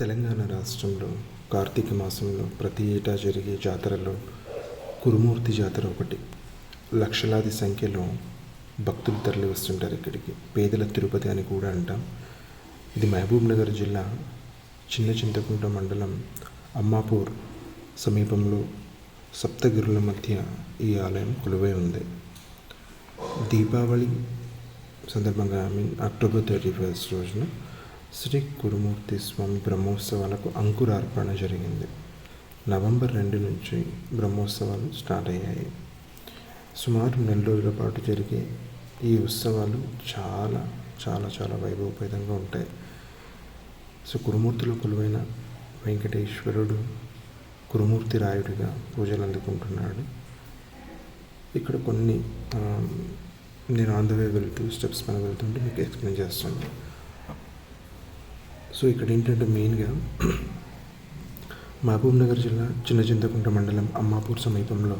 తెలంగాణ రాష్ట్రంలో కార్తీక మాసంలో ప్రతి ఏటా జరిగే జాతరలో కురుమూర్తి జాతర ఒకటి. లక్షలాది సంఖ్యలో భక్తులు తరలి వస్తుంటారు ఇక్కడికి. పేదల తిరుపతి అని కూడా అంటాం. ఇది మహబూబ్ నగర్ జిల్లా చిన్న చింతకుంట మండలం అమ్మాపూర్ సమీపంలో సప్తగిరుల మధ్య ఈ ఆలయం కొలువై ఉంది. దీపావళి సందర్భంగా I mean October thirty first రోజున శ్రీ కురుమూర్తి స్వామి బ్రహ్మోత్సవాలకు అంకురార్పణ జరిగింది. నవంబర్ రెండు నుంచి బ్రహ్మోత్సవాలు స్టార్ట్ అయ్యాయి. సుమారు నెల రోజుల పాటు జరిగే ఈ ఉత్సవాలు చాలా చాలా చాలా వైభవపేతంగా ఉంటాయి. సో కురుమూర్తిలో కొలువైన వెంకటేశ్వరుడు కురుమూర్తి రాయుడిగా పూజలు అందుకుంటున్నాడు. ఇక్కడ కొన్ని నేను ఆన్ ద వే వెళ్తూ స్టెప్స్ పైన వెళ్తుంటే మీకు ఎక్స్ప్లెయిన్ చేస్తాను. సో ఇక్కడ ఏంటంటే మెయిన్గా మహబూబ్నగర్ జిల్లా చిన్న చింతకుంట మండలం అమ్మాపూర్ సమీపంలో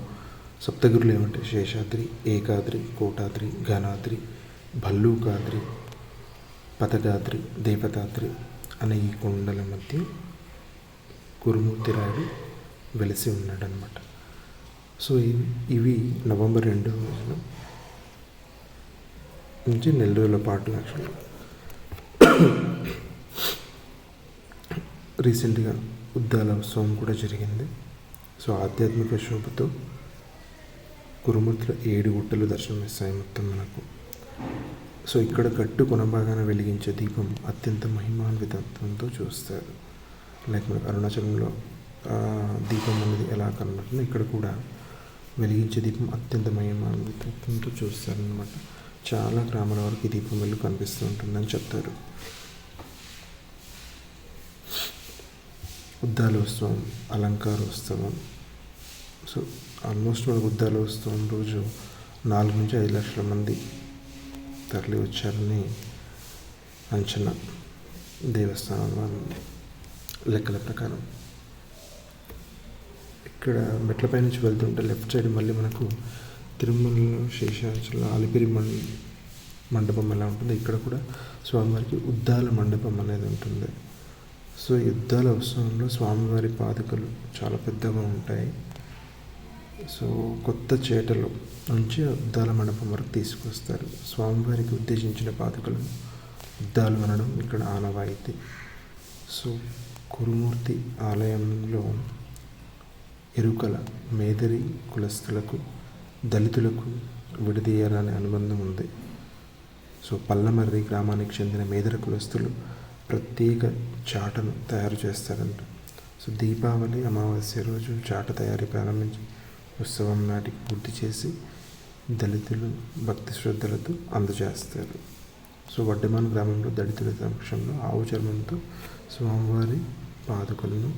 సప్తగిరులు ఏమంటే శేషాద్రి ఏకాద్రి కోటాద్రి ఘనాద్రి భల్లూకాద్రి పతగాద్రి దేవతాద్రి అనే ఈ కొండల మధ్య కురుమూర్తి రాయుడు వెలిసి ఉన్నాడనమాట సో ఇవి ఇవి నవంబర్ రెండో రోజున నుంచి నెల రోజుల పాటు యాక్చువల్గా రీసెంట్గా ఉద్దాల ఉత్సవం కూడా జరిగింది. సో ఆధ్యాత్మిక శోభతో కురుమూర్తిలో ఏడు గుట్టలు దర్శనమిస్తాయి మొత్తం మనకు. సో ఇక్కడ కట్టు కొనబాగాన వెలిగించే దీపం అత్యంత మహిమాన్వితత్వంతో చూస్తారు. లైక్ మనకు అరుణాచలంలో దీపం అనేది ఎలా కనబడుతుందో ఇక్కడ కూడా వెలిగించే దీపం అత్యంత మహిమాన్వితత్వంతో చూస్తారనమాట చాలా గ్రామాల వరకు ఈ దీపం వెలుగు కనిపిస్తూ ఉంటుందని చెప్తారు. ఉద్దాలోత్సవం అలంకారోత్సవం సో ఆల్మోస్ట్ మనకు ఉద్దాలోత్సవం రోజు నాలుగు నుంచి ఐదు లక్షల మంది తరలి వచ్చారని అంచనా. దేవస్థానం లెక్కల ప్రకారం. ఇక్కడ మెట్లపై నుంచి వెళ్తుంటే లెఫ్ట్ సైడ్ మళ్ళీ మనకు తిరుమలలో శేషాచల అలిపిరి మండపం ఎలా ఉంటుంది ఇక్కడ కూడా స్వామివారికి ఉద్దాల మండపం అనేది ఉంటుంది. సో యుద్ధాల ఉత్సవంలో స్వామివారి పాదుకలు చాలా పెద్దగా ఉంటాయి. సో కొత్త చేటలు నుంచి యుద్ధాల మండపం వరకు తీసుకొస్తారు. స్వామివారికి ఉద్దేశించిన పాదుకలు యుద్ధాలు అనడం ఇక్కడ ఆనవాయితీ. సో కురుమూర్తి ఆలయంలో ఎరుకల మేదరి కులస్తులకు దళితులకు విడదీయాలనే అనుబంధం ఉంది. సో పల్లమర్రి గ్రామానికి చెందిన మేదర కులస్తులు ప్రత్యేక చాటను తయారు చేస్తారంట. సో దీపావళి అమావాస్య రోజు చాట తయారీ ప్రారంభించి ఉత్సవం నాటికి పూర్తి చేసి దళితులు భక్తి శ్రద్ధలతో అందజేస్తారు. సో వడ్డమాన్ గ్రామంలో దళితుల సమక్షంలో ఆవు చర్మంతో స్వామివారి పాదుకలను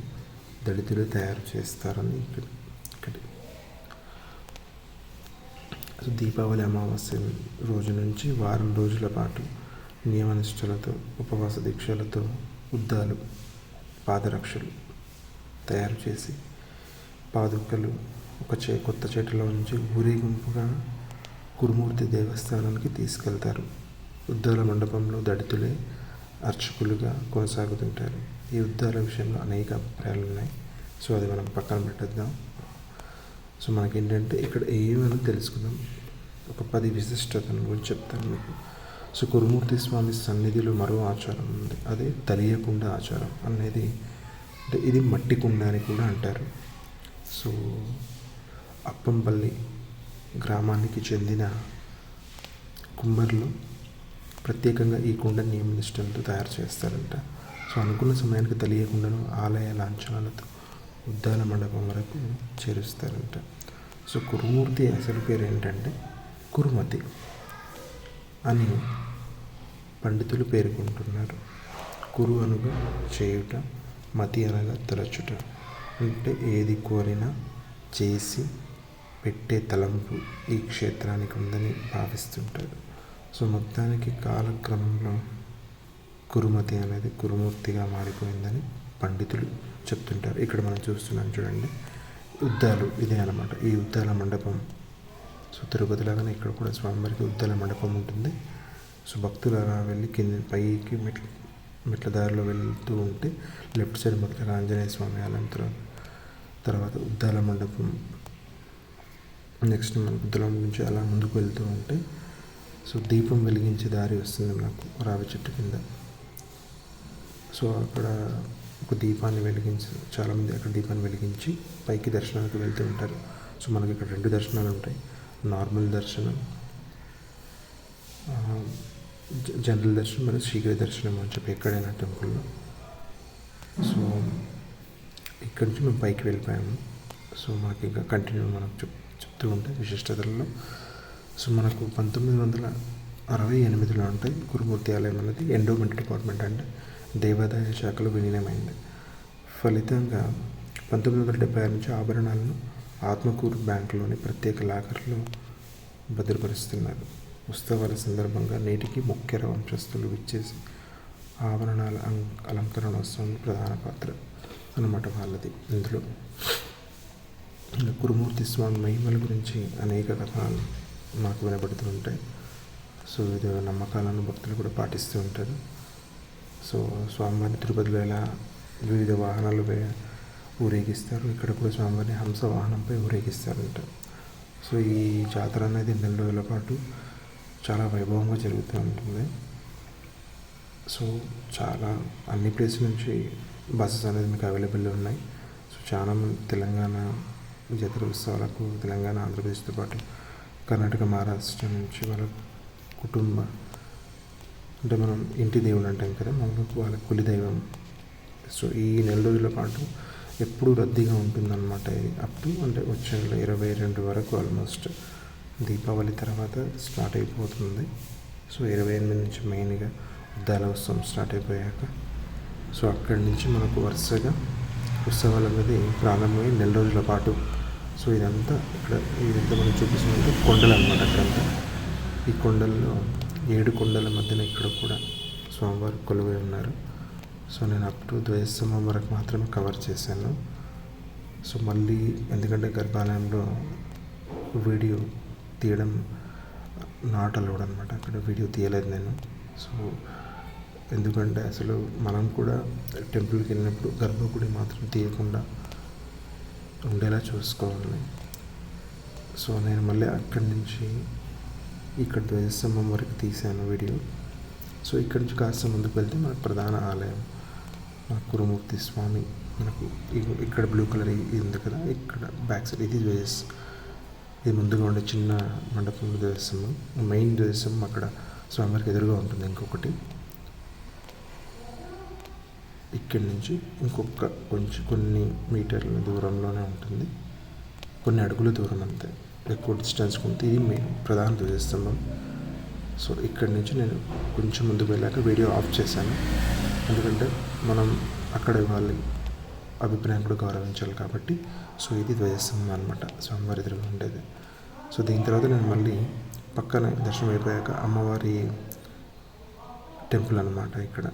దళితులు తయారు చేస్తారని ఇక్కడ ఇక్కడ. సో దీపావళి అమావాస్య రోజు నుంచి వారం రోజుల పాటు నియమనిష్టలతో ఉపవాస దీక్షలతో ఉద్దాలు పాదరక్షలు తయారు చేసి పాదుకలు ఒక చే కొత్త చేటలో నుంచి ఊరేగింపుగా కురుమూర్తి దేవస్థానానికి తీసుకెళ్తారు. ఉద్దాల మండపంలో దళితులే అర్చకులుగా కొనసాగుతుంటారు. ఈ ఉద్దాల విషయంలో అనేక అభిప్రాయాలు ఉన్నాయి. సో అది మనం పక్కన పెట్టేద్దాం. సో మనకేంటంటే ఇక్కడ ఏమని తెలుసుకుందాం? ఒక పది విశిష్టతను గురించి చెప్తాను మీకు. సో కురుమూర్తి స్వామి సన్నిధిలో మరో ఆచారం ఉంది. అదే తెలియకుండ ఆచారం అనేది అంటే ఇది మట్టి కుండ అని కూడా అంటారు. సో అప్పంపల్లి గ్రామానికి చెందిన కుమ్మర్లు ప్రత్యేకంగా ఈ కుండ నియమనిష్టంతో తయారు చేస్తారంట. సో అనుకున్న సమయానికి తెలియకుండాను ఆలయ లాంఛనాలతో ఉద్దాల మండపం వరకు చేరుస్తారంట. సో కురుమూర్తి అసలు పేరు ఏంటంటే కురుమతి అని పండితులు పేర్కొంటున్నారు. కురు అనగా చేయుట మతి అనగా తలచుట. అంటే ఏది కోరినా చేసి పెట్టే తలంపు ఈ క్షేత్రానికి ఉందని భావిస్తుంటారు. సో మొత్తానికి కాలక్రమంలో కురుమతి అనేది కురుమూర్తిగా మారిపోయిందని పండితులు చెప్తుంటారు. ఇక్కడ మనం చూస్తున్నాం చూడండి. ఉద్దాలు ఇదే అన్నమాట. ఈ ఉద్దాల మండపం. సో తిరుపతి లాగానే ఇక్కడ కూడా స్వామివారికి ఉద్దాల మండపం ఉంటుంది. సో భక్తులు అలా వెళ్ళి కింద పైకి మెట్లు మెట్ల దారిలో వెళ్తూ ఉంటే లెఫ్ట్ సైడ్ మొదటగా ఆంజనేయ స్వామి ఆలయం తర్వాత ఉద్దాల మండపం నెక్స్ట్ మనకు ఉద్దాల నుంచి అలా ముందుకు వెళ్తూ ఉంటే సో దీపం వెలిగించే దారి వస్తుంది నాకు రావి చెట్టు కింద. సో అక్కడ ఒక దీపాన్ని వెలిగించి చాలామంది అక్కడ దీపాన్ని వెలిగించి పైకి దర్శనానికి వెళ్తూ ఉంటారు. సో మనకి ఇక్కడ రెండు దర్శనాలు ఉంటాయి. నార్మల్ దర్శనం జనరల్ దర్శనం మరియు శీఘ్ర దర్శనం అని చెప్పి ఎక్కడైనా టెంపుల్లో సో ఇక్కడి నుంచి మేము పైకి వెళ్ళిపోయాము. సో మాకు ఇంకా కంటిన్యూ మనకు చెప్ చెప్తూ ఉంటాయి విశిష్టతలలో. సో మనకు పంతొమ్మిది వందల అరవై ఎనిమిదిలో ఉంటాయి గురుమూర్తి ఆలయం అనేది ఎండోమెంట్ డిపార్ట్మెంట్ అంటే దేవాదాయ శాఖలో విలీనమైంది. ఫలితంగా పంతొమ్మిది వందల డెబ్బై ఆరు నుంచి ఆభరణాలను ఆత్మకూరు బ్యాంకులోని ప్రత్యేక లాకర్లో భద్రపరుస్తున్నారు. ఉత్సవాల సందర్భంగా నేటికి ముఖ్య వంశస్థులు విచ్చేసి ఆభరణాల అలంకరణోత్సవం ప్రధాన పాత్ర అనమాట వాళ్ళది. ఇందులో గురుమూర్తి కురుమూర్తి స్వామి మహిమల గురించి అనేక కథనాలు నాకు వినబడుతూ ఉంటాయి. సో ఇది నమ్మకాలను భక్తులు కూడా పాటిస్తూ ఉంటారు. సో స్వామివారిని తిరుపతిలో ఎలా వివిధ వాహనాలు ఊరేగిస్తారు ఇక్కడ కూడా స్వామివారిని హంస వాహనంపై ఊరేగిస్తారంట. సో ఈ జాతర అనేది నెల రోజుల పాటు చాలా వైభవంగా జరుగుతూ ఉంటుంది. సో చాలా అన్ని ప్లేస్ నుంచి బస్సెస్ అనేది మీకు అవైలబుల్లో ఉన్నాయి. సో చాలా తెలంగాణ జాతర ఉత్సవాలకు తెలంగాణ ఆంధ్రప్రదేశ్తో పాటు కర్ణాటక మహారాష్ట్ర నుంచి వాళ్ళ కుటుంబ అంటే మనం ఇంటి దేవుడు అంటాం కదా మనకు వాళ్ళ కులి దైవం. సో ఈ నెల రోజుల పాటు ఎప్పుడు రద్దీగా ఉంటుందన్నమాట. ఇది అప్ టు అంటే వచ్చే నెల ఇరవై రెండు వరకు ఆల్మోస్ట్ దీపావళి తర్వాత స్టార్ట్ అయిపోతుంది. సో ఇరవై ఎనిమిది నుంచి మెయిన్గా ఉద్దాల ఉత్సవం స్టార్ట్ అయిపోయాక సో అక్కడి నుంచి మనకు వరుసగా ఉత్సవాలు అనేది ప్రారంభమై నెల రోజుల పాటు సో ఇదంతా ఇక్కడ ఇదంతా మనం చూపిస్తున్నది కొండలు అనమాట అక్కడంతా. ఈ కొండల్లో ఏడు కొండల మధ్యన ఇక్కడ కూడా స్వామివారు కొలువై ఉన్నారు. సో నేను అప్ టు ద్వయస్తంభం వరకు మాత్రమే కవర్ చేశాను. సో మళ్ళీ ఎందుకంటే గర్భాలయంలో వీడియో తీయడం నాట్ అలౌడ్ అనమాట అక్కడ వీడియో తీయలేదు నేను. సో ఎందుకంటే అసలు మనం కూడా టెంపుల్కి వెళ్ళినప్పుడు గర్భగుడి మాత్రం తీయకుండా ఉండేలా చూసుకోవాలి. సో నేను మళ్ళీ అక్కడి నుంచి ఇక్కడ ధ్వజస్తంభం వరకు తీశాను వీడియో. సో ఇక్కడి నుంచి కాస్త ముందుకు వెళ్తే మనకు ప్రధాన ఆలయం. మన కురుమూర్తి స్వామి మనకు ఇక్కడ బ్లూ కలర్ ఇది ఉంది కదా ఇక్కడ బ్యాక్ సైడ్ ఇది ధ్వజస్ ఇది ముందుగా ఉండే చిన్న మండపం ధ్వజస్తంభం మెయిన్ ధ్వజస్తంభం అక్కడ స్వామివారికి ఎదురుగా ఉంటుంది ఇంకొకటి. ఇక్కడి నుంచి ఇంకొక కొంచెం కొన్ని మీటర్ల దూరంలోనే ఉంటుంది. కొన్ని అడుగుల దూరం అంతే. ఎక్కువ డిస్టెన్స్ ఉంటే ఇది మెయిన్ ప్రధాన ధ్వజస్తంభం సో ఇక్కడి నుంచి నేను కొంచెం ముందుకు వెళ్ళాక వీడియో ఆఫ్ చేశాను. ఎందుకంటే మనం అక్కడ వాళ్ళ అభిప్రాయం కూడా గౌరవించాలి కాబట్టి సో ఇది ధ్వజస్తంభం అనమాట స్వామివారి ఎదురుగా ఉండేది. సో దీని తర్వాత నేను మళ్ళీ పక్కన దర్శనం అయిపోయాక అమ్మవారి టెంపుల్ అనమాట ఇక్కడ.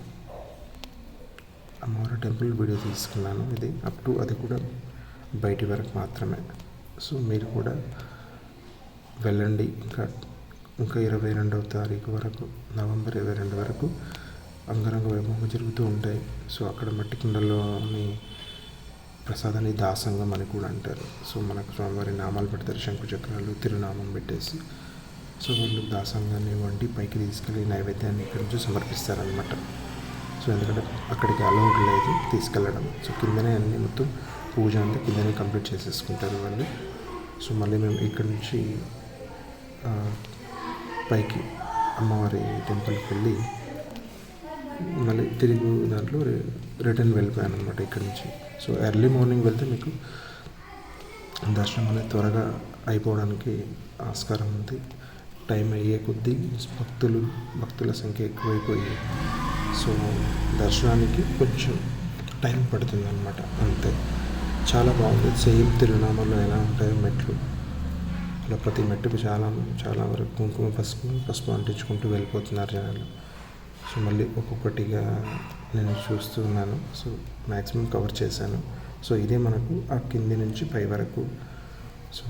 అమ్మవారి టెంపుల్ వీడియో తీసుకున్నాను. ఇది అప్ టు అది కూడా బయటి వరకు మాత్రమే. సో మీరు కూడా వెళ్ళండి. ఇంకా ఇంకా ఇరవై రెండవ తారీఖు వరకు నవంబర్ ఇరవై రెండు వరకు అంగరంగ వైభవం జరుగుతూ ఉంటాయి. సో అక్కడ మట్టి కుండలోని ప్రసాదాన్ని దాసంగం అని కూడా అంటారు. సో మనకు స్వామివారి నామాలు పెడతారు శంకు చక్రాలు తిరునామం పెట్టేసి. సో వాళ్ళు దాసంగాన్ని వండి పైకి తీసుకెళ్ళి నైవేద్యాన్ని ఇక్కడి నుంచి సమర్పిస్తారనమాట సో ఎందుకంటే అక్కడికి అలౌడ్ లేదు తీసుకెళ్ళడం. సో కిందనే అన్ని మొత్తం పూజ అంతా కిందనే కంప్లీట్ చేసేసుకుంటారు వాళ్ళు. సో మళ్ళీ మేము ఇక్కడి నుంచి పైకి అమ్మవారి టెంపుల్కి వెళ్ళి మళ్ళీ తిరిగి దాంట్లో రి- రిటర్న్ వెళ్ళిపోయాను అనమాట ఇక్కడి నుంచి. సో ఎర్లీ మార్నింగ్ వెళ్తే మీకు దర్శనం అనేది త్వరగా అయిపోవడానికి ఆస్కారం ఉంది. టైం అయ్యే కొద్దీ భక్తులు భక్తుల సంఖ్య ఎక్కువైపోయి సో దర్శనానికి కొంచెం టైం పడుతుంది అనమాట అంతే. చాలా బాగుంది. సేమ్ తిరునామలో ఎలా ఉంటాయో మెట్లు. అలా ప్రతి మెట్టుకు చాలా చాలా వరకు కుంకుమ పసుపు పసుపు అంటించుకుంటూ వెళ్ళిపోతున్నారు జనాలు. సో మళ్ళీ ఒక్కొక్కటిగా నేను చూస్తూ ఉన్నాను. సో మ్యాక్సిమం కవర్ చేశాను. సో ఇదే మనకు ఆ కింది నుంచి పై వరకు. సో